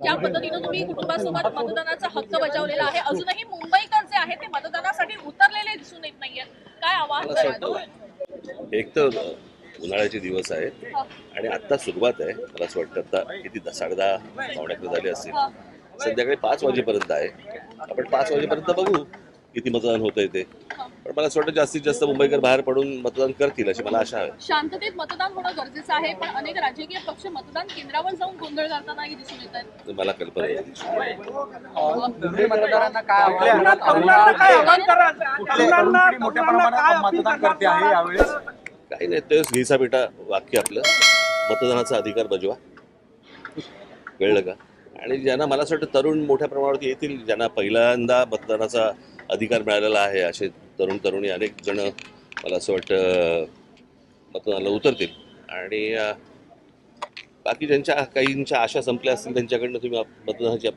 ज्या पद्धतीनं तुम्ही कुटुंबासोबत मतदानाचा हक्क बजावलेला आहे अजूनही मुंबईकर जे आहेत ते मतदानासाठी उतरलेले दिसून येत नाहीयेत काय आवाहन कराल एक तर उन्हाळ्याचे दिवस आहेत आणि आत्ता सुरुवात आहे. मला असं वाटतं आता किती दहा साडेदहा पावणे अकरा झाले असतील. संध्याकाळी पाच वाजेपर्यंत आहे. आपण पाच वाजेपर्यंत बघू किती मतदान होतंय ते. पण मला असं वाटतं जास्तीत जास्त मुंबईकर बाहेर पडून मतदान करतील अशी मला आशा आहे. शांततेत मतदान होणं गरजेचं आहे पण अनेक राजकीय पक्ष मतदान केंद्रावर जाऊन गोंधळ करतानाही दिसून येत आहेत. तर मला कल्पना मतदारांना काय काय मोठ्या काय प्रमाणात मतदान? करते आहे यावेळेस? काही नाही तेच घिसा पिटा वाक्य आपलं. मतदानाचा अधिकार बजवा. कळलं का? आणि ज्यांना मला असं वाटतं तरुण मोठ्या प्रमाणावरती येतील ज्यांना पहिल्यांदा मतदानाचा अधिकार मिळालेला आहे असे तरुण तरुणी अनेक जण मला असं वाटतं मतदानाला उतरतील. आणि बाकी ज्यांच्या काहींच्या आशा संपल्या असतील त्यांच्याकडनं तुम्ही मतदानाची अपेक्षा